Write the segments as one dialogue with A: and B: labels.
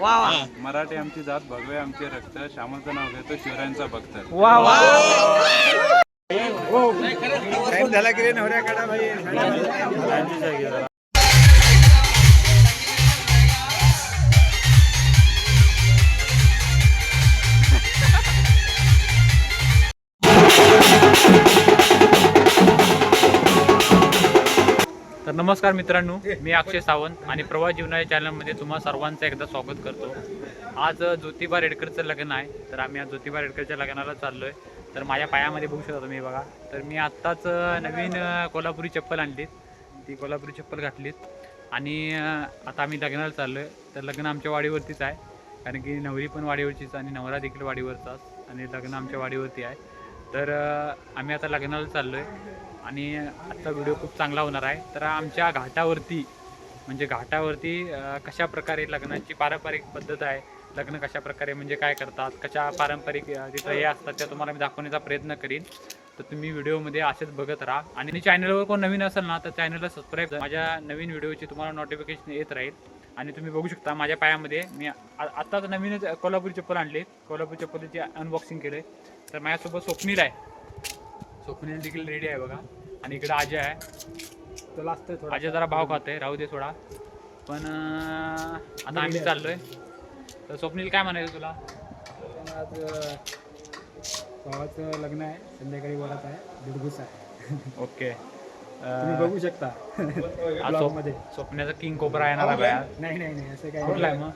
A: वा वा.
B: मराठी आमची जात भगवे आमचे रक्त श्यामाचं नाव घेतो शिवरायांचा भक्त.
A: वा वा.
C: झाला की रे नवऱ्या काढा भाई
D: तर नमस्कार मित्रांनो मी अक्षय सावंत आणि प्रवास जीवनाच्या चॅनलमध्ये तुम्हा सर्वांचं एकदा स्वागत करतो. आज ज्योतिबा रेडकरचं लग्न आहे तर आम्ही आज ज्योतिबा रेडकरच्या लग्नाला चाललो आहे तर माझ्या पायामध्ये बघू शकता तुम्ही बघा. तर मी आत्ताच नवीन कोल्हापुरी चप्पल आणलीत. ती कोल्हापुरी चप्पल घातलीत. आणि आता आम्ही लग्नाला चाललो आहे तर लग्न आमच्या वाडीवरतीच आहे. कारण की नवरी पण वाडीवरचीच आणि नवरा देखील वाडीवरचाच. आणि लग्न आमच्या वाडीवरती आहे. तर आम्ही आता लग्नाला चाललो आहे आणि आजचा व्हिडिओ खूप चांगला होणार आहे. तर आमच्या घाटावरती म्हणजे घाटावरती कशा प्रकारे लग्नाची पारंपरिक पद्धत आहे लग्न कशा प्रकारे म्हणजे काय करतात कशा पारंपरिक तिथं हे असतात त्या तुम्हाला मी दाखवण्याचा प्रयत्न करीन. तर तुम्ही व्हिडिओमध्ये असेच बघत राहा. आणि चॅनलवर कोण नवीन असेल ना तर चॅनलला सबस्क्राईब माझ्या नवीन व्हिडिओची तुम्हाला नोटिफिकेशन येत राहील. आणि तुम्ही बघू शकता माझ्या पायामध्ये मी आत्ताच नवीनच कोल्हापूर चप्पल आणली कोल्हापूर चप्पलची अनबॉक्सिंग केले तर माझ्यासोबत स्वप्नील आहे. स्वप्नील देखील रेडी आहे बघा. आणि इकडे अजय आहे.
C: तो लागतोय थोडा.
D: अजय जरा भाव खातोय. राहू दे थोडा पण आता आम्ही चाललोय. तर स्वप्नील काय म्हणायचं तुला?
C: आज भावाचं लग्न आहे. संध्याकाळी वरात आहे. दिडगुस आहे.
D: ओके.
C: तुम्ही बघू शकता. मध्ये.
D: स्वप्नाचा किंग कोबरा येणार आहे
C: नाही नाही नाही. असं काही
D: कुठला आहे मग?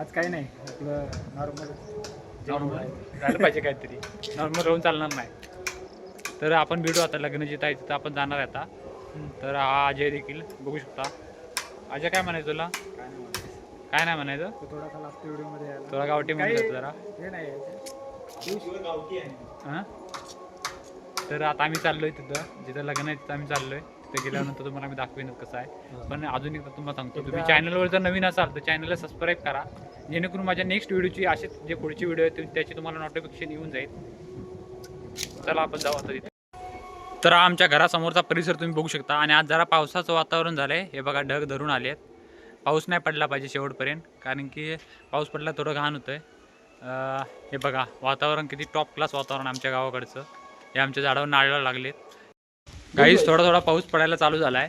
C: आज काही नाही. आपलं नॉर्मल
D: नॉर्मल झालं पाहिजे काहीतरी. नॉर्मल राहून चालणार नाही. तर आपण भेटू आता लग्न जिथं आहे तिथं आपण जाणार आता. तर हा अजय देखील बघू शकता. अजय काय म्हणायचं तुला? काय नाही म्हणायचं. तुला गावठी म्हणतात जरा.
C: हे
D: तर आता आम्ही चाललोय तिथं. जिथं लग्न आहे तिथं आम्ही चाललोय. तिथे गेल्यानंतर तुम्हाला मी दाखवेनच कसं आहे. पण अजून एकदा तुम्हाला सांगतो. तुम्ही चॅनलवर जर नवीन असाल तर चॅनलला सबस्क्राईब करा. जेणेकरून माझ्या नेक्स्ट व्हिडिओची असेच जे पुढचे व्हिडिओ आहेत त्याची तुम्हाला नोटिफिकेशन येऊन जाईल. चला आपण जाऊ आता तिथे. तर आमच्या घरासमोरचा परिसर तुम्ही बघू शकता. आणि आज जरा पावसाचं वातावरण झालं आहे हे बघा ढग धरून आले आहेत पाऊस नाही पडला पाहिजे शेवटपर्यंत कारण की पाऊस पडला थोडं घाण होतं आहे हे बघा वातावरण किती टॉप क्लास वातावरण आमच्या गावाकडचं. हे आमच्या झाडावर नाळायला लागलेत. काहीच थोडा थोडा पाऊस पडायला चालू झाला आहे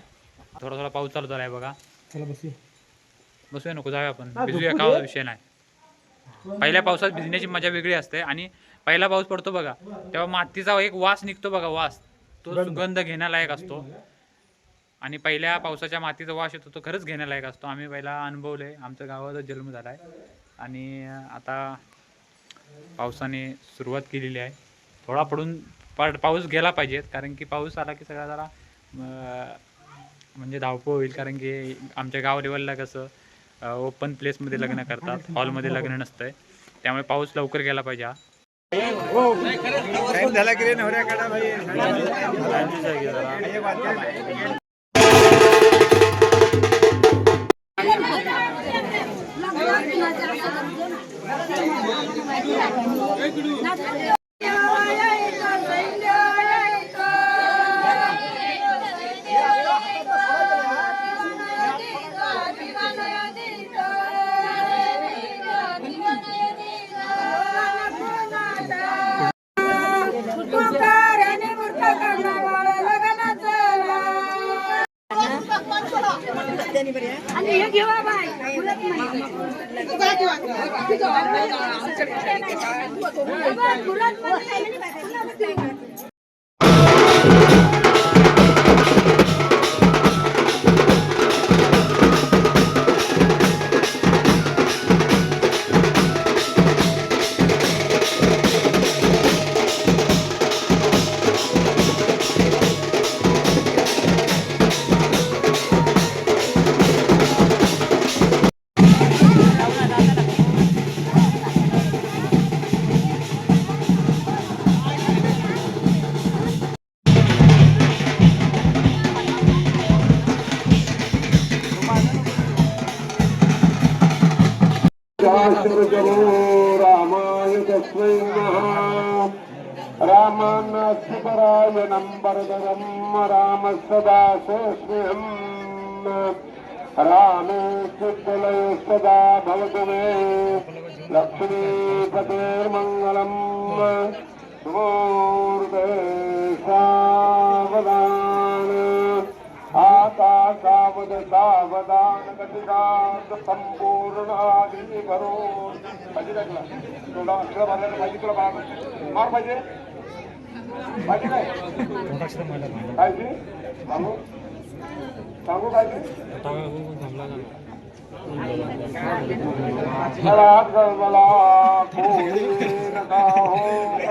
D: थोडा थोडा पाऊस चालू झाला आहे बघा.
C: चला बसूया
D: नको जाऊया आपण. भिजूया का विषय नाही. पहिल्या पावसात भिजण्याची मजा वेगळी असते आणि पहिला पाऊस पडतो बघा तेव्हा मातीचा एक वास निघतो बघा वास. तो सुगंध घेण्यालायक असतो. आणि पहिल्या पावसाच्या मातीचा वास येतो तो खरंच घेण्यालायक असतो. आम्ही पहिला अनुभवले आमच्या गावाचा जन्म झाला आहे आणि आता पावसाने सुरुवात केलेली आहे. थोडा पडून पड पाऊस गेला पाहिजे कारण की पाऊस आला की सगळा जरा अं, म्हणजे धावपळ होईल कारण की आमच्या गाव लेवलला कसं ओपन प्लेसमध्ये लग्न करतात. हॉलमध्ये लग्न नसतंय. त्यामुळे पाऊस लवकर गेला पाहिजे हा.
C: झाला की रे काढा
E: ఆశ్రయము రామాయ తస్మై రామాన్నాయ నంబరదరం రామ సదా సోస్మ్యహం రామే చిత్తలయ సదా మే లక్ష్మీపతేర్మంగళం శుభోర్దే सावधान सावधान संपूर्ण आधी भरो पाहिजे का तुला तुला अक्षर मारायला पाहिजे तुला मार मार पाहिजे पाहिजे काय पाहिजे सांगू सांगू पाहिजे घरात मला कोणी नका हो.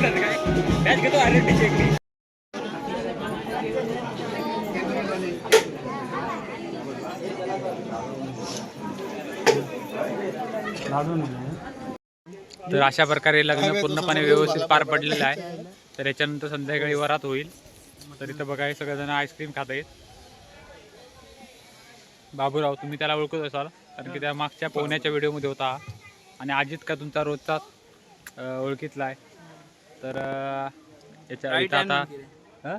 E: वाजवा
D: तर अशा प्रकारे लग्न पूर्णपणे व्यवस्थित पार पडलेलं आहे. तर याच्यानंतर संध्याकाळी वरात होईल. तर इथं बघा हे सगळेजण आईस्क्रीम खात आहेत. बाबूराव तुम्ही त्याला ओळखत असाल कारण की त्या मागच्या पोहण्याच्या व्हिडिओमध्ये होता आणि अजित का तुमचा रोजचाच ओळखीतला आहे. तर याच्या इथं आता हं?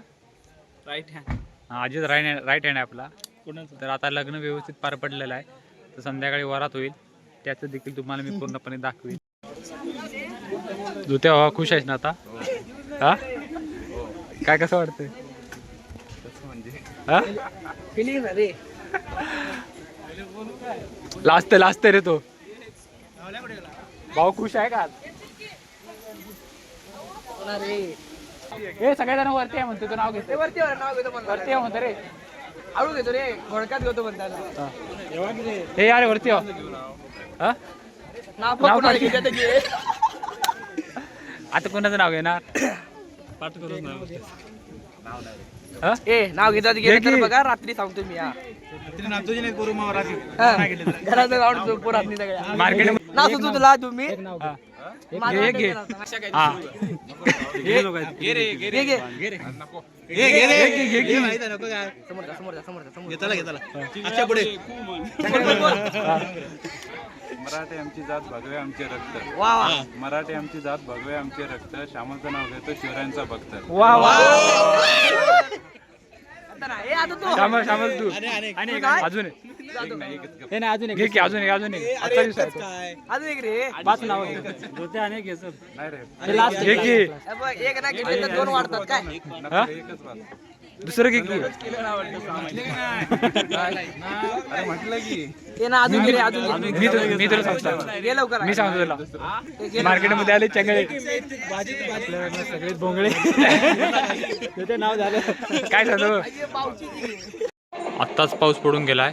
D: हा, अजित राईट राईट हँड आहे आपला. तर आता लग्न व्यवस्थित पार पडलेलं आहे. तर संध्याकाळी वरात होईल. त्याचं देखील तुम्हाला मी पूर्णपणे दाखवेन. दुत्या भावा खुश आहेस ना आता? हा? काय कसं वाटतंय? हा?
F: फिलिंग रे
D: लाजते लाजते रे तो. भाऊ खुश आहे का ए सगळेजण वरती आहे म्हणतो तू नाव घेते
F: वरती वर नाव घेतो पण
D: वरती आहे म्हणतो रे.
F: हळू घेतो रे घोडकात घेतो म्हणताना
D: हे. यार वरती हो. हा?
F: नाव
D: नाव
F: कोणाला घे.
D: आता कोणाचं नाव घेणार? हा?
F: ए नाव घेतात
D: घे
F: गेले तर. बघा रात्री सांगतो मी हा. हा. घरात जाऊन झोपू रात्री सगळ्या.
D: मार्केट
F: नाव सुचू तुला तुम्ही.
D: हा. हा.
B: मराठी आमची जात भगवे आमचे रक्त. मराठी आमची जात भगवे आमचे रक्त. श्यामाचं नाव घेतो शिवरायांचा भक्त.
D: वा.
F: ए आता तू
D: आणि एक अजून एक. हे नाही अजून एक. घे की अजून एक अजून एक. आजचा दिवस आहे तो.
F: अजून एक रे.
D: पाच नाव घे
B: नाही रे.
D: घे की.
F: ए बघ, एक ना घेतले तर दोन वाढतात. काय?
D: हा? दुसरं की
B: अरे म्हटलं की.
F: ते ना अजून.
D: मी तुला मी तुला सांगतो.
F: घे लवकर.
D: मी सांगतो तुला. मार्केटमध्ये आले चंगळे. सगळे भोंगळे त्याचे नाव झालं काय झालं? आत्ताच पाऊस पडून गेलाय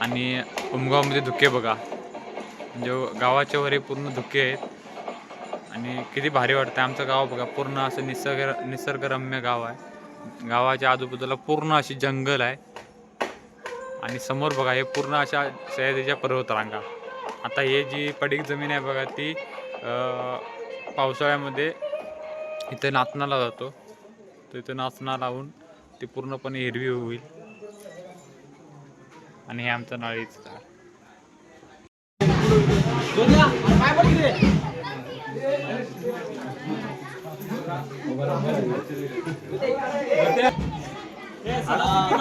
D: आणि उमगावमध्ये धुके बघा. म्हणजे गावाच्या वरे पूर्ण धुके आहेत. आणि किती भारी वाटतं आमचं गाव बघा. पूर्ण असं निसर्ग निसर्गरम्य गाव आहे. गावाच्या आजूबाजूला पूर्ण अशी जंगल आहे. आणि समोर बघा हे पूर्ण अशा सह्याद्रीच्या पर्वतरांगा. आता हे जी पडीक जमीन आहे बघा ती पावसाळ्यामध्ये इथे नाचणाला जातो. तर इथे नाचना लावून ती पूर्णपणे हिरवी होईल. आणि हे आमचं नाळीचं झाड. ¡Vamos! ¡Vamos!